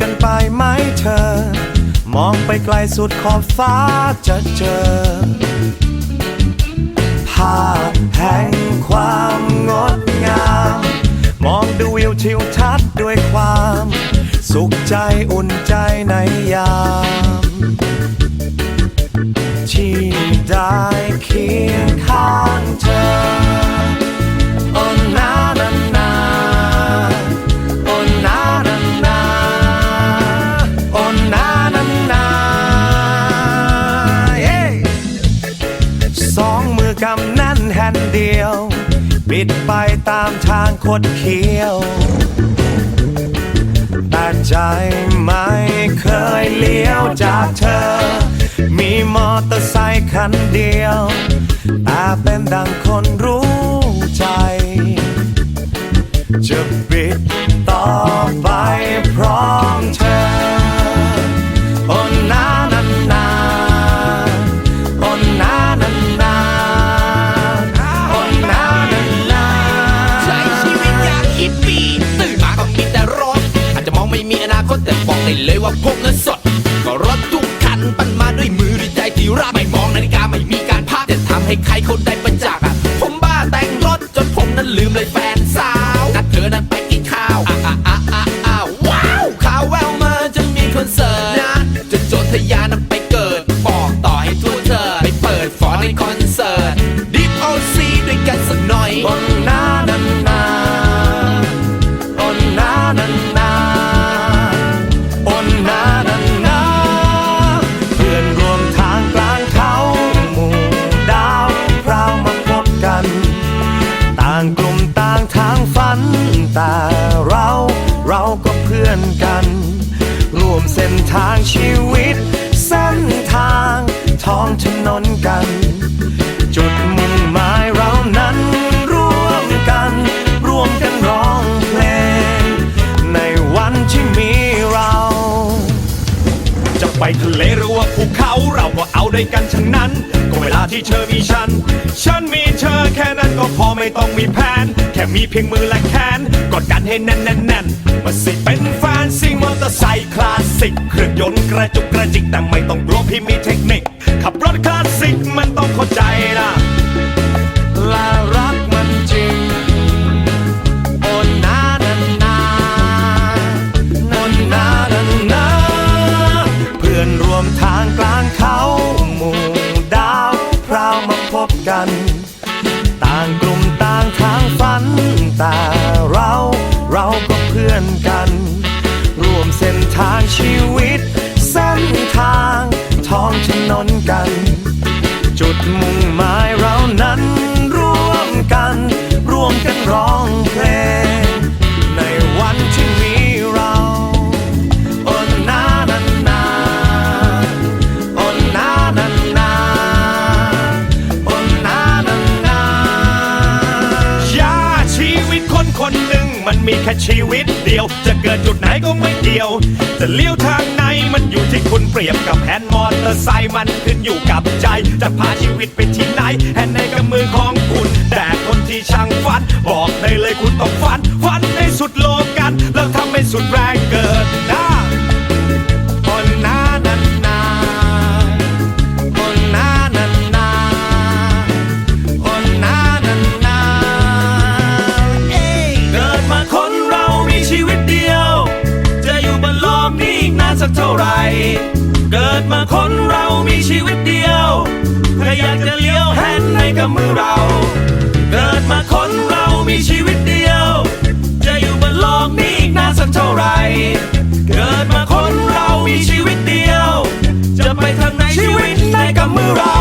กันไปไหมเธอ มองไปไกลสุดขอบฟ้าจะเจอ ภาพแห่งความงดงาม มองดูวิวทิวทัศน์ด้วยความ สุขใจอุ่นใจในยาม ตามทางคดเคี้ยว แต่ใจไม่เคยเลี้ยวจากเธอ มีมอเตอร์ไซค์คันเดียวแต่เป็นดังคนรู้ บอกได้เลยว่าพกเงินสด ก็รถทุกคันปั้นมาด้วยมือด้วยใจที่ราไม่มองนาฬิกาไม่มีการพักจะทำให้ใครเขาได้ประจักษ์ผมบ้าแต่งรถจนผมนั้นลืมเลยแฟนสาวนัดเธอนั้นไปกินข้าวอะอะอะอะว้าวข่าวแววมาจะมีคอนเสิร์ตนะจนโจทยาน เราก็เพื่อนกัน ร่วมเส้นทางชีวิต เส้นทางท้องถนนกัน จุดมุ่งหมายเรานั้น ร่วมกัน ร่วมกันร้องเพลง ในวันที่มีเรา จะไปทะเลหรือว่าภูเขาเราก็เอาด้วยกันทั้งนั้น ที่เธอมีฉัน ฉันมีเธอแค่นั้นก็พอไม่ต้องมีแผน แค่มีเพียงมือและแขนกดกันให้แน่นแน่นแน่นมาสิเป็นแฟนซิ่งมอเตอร์ไซค์คลาสสิกเครื่องยนต์กระจุกกระจิกแต่ไม่ต้องกลัวพี่มีเทคนิค ขับรถคลาสสิกมันต้องเข้าใจนะและ ทางชีวิต เส้นทางท้องถนนกัน จุดมุ่งหมายเรานั้นร่วมกัน ร่วมกันร้องเพลง ในวันที่มีเราโอนนานานาโอนนานานาโอนนานานา ยาชีวิตคนคนหนึ่ง มันมีแค่ชีวิตเดียว จะเกิดจุดไหนก็ไม่เดียว จะเลี้ยวทางไหนมันอยู่ที่คุณเปรียบกับแฮนด์มอเตอร์ไซค์มันขึ้นอยู่กับใจ จะพาชีวิตไปที่ไหนแฮนด์ในกับมือของคุณแต่คนที่ช่างฝัน บอกได้เลยคุณต้องฝันฝันในสุดโลกัน แล้วทำให้สุดแรง คนเรามีชีวิตเดียวถ้าอยากจะเลี้ยวแฮนในกับมือเรา เกิดมาคนเรามีชีวิตเดียว จะอยู่บนโลกนี้อีกนานสักเท่าไหร่เกิดมาคนเรามีชีวิตเดียว จะไปทางไหนชีวิตในกับมือเรา